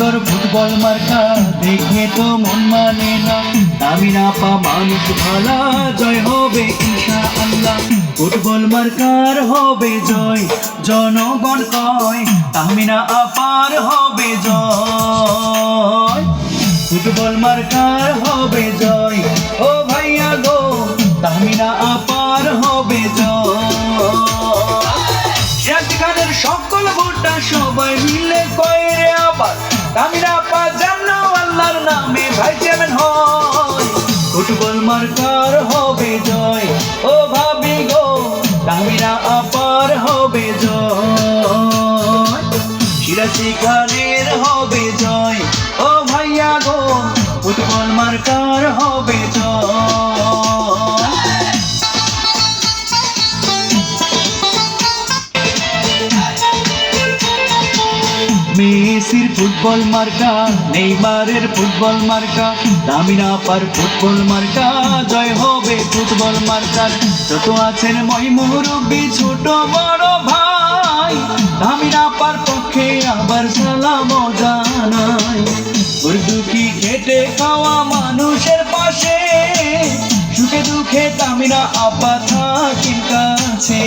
সুন্দর ফুটবল মার্কা, দেখে তো মন মানে না। তামিনা পা, মানুষ ভালা, জয় হবে ইনশা আল্লাহ ফুটবল মার্কার হবে জয়, জনগণ কয় তামিনা আপার হবে জয়। ফুটবল মার্কার হবে জয়, ও ভাইয়া গো তামিনা আপার হবে জয়। সকল ভোটটা সবাই মিলে কয় আবার? চেয়ারম্যান হয়। ফুটবল মার্কার হবে জয়। ও ভাবি গো তামিরা আপার হবে জয়। সিরাজি খানের হবে জয়। ও ভাইয়া গো, ফুটবল মার্কার হবে মেসির ফুটবল মার্কা, নেইমারের ফুটবল মার্কা দামিনা পার ফুটবল মার্কা, জয় হবে ফুটবল মার্কার। যত আছেন মই মুরব্বী ছোট, বড় ভাই দামিনা পার পক্ষে আবার সালাম জানাই। দুঃখী খেটে খাওয়া মানুষের পাশে, সুখে দুঃখে তামিনা আপা থাকির কাছে।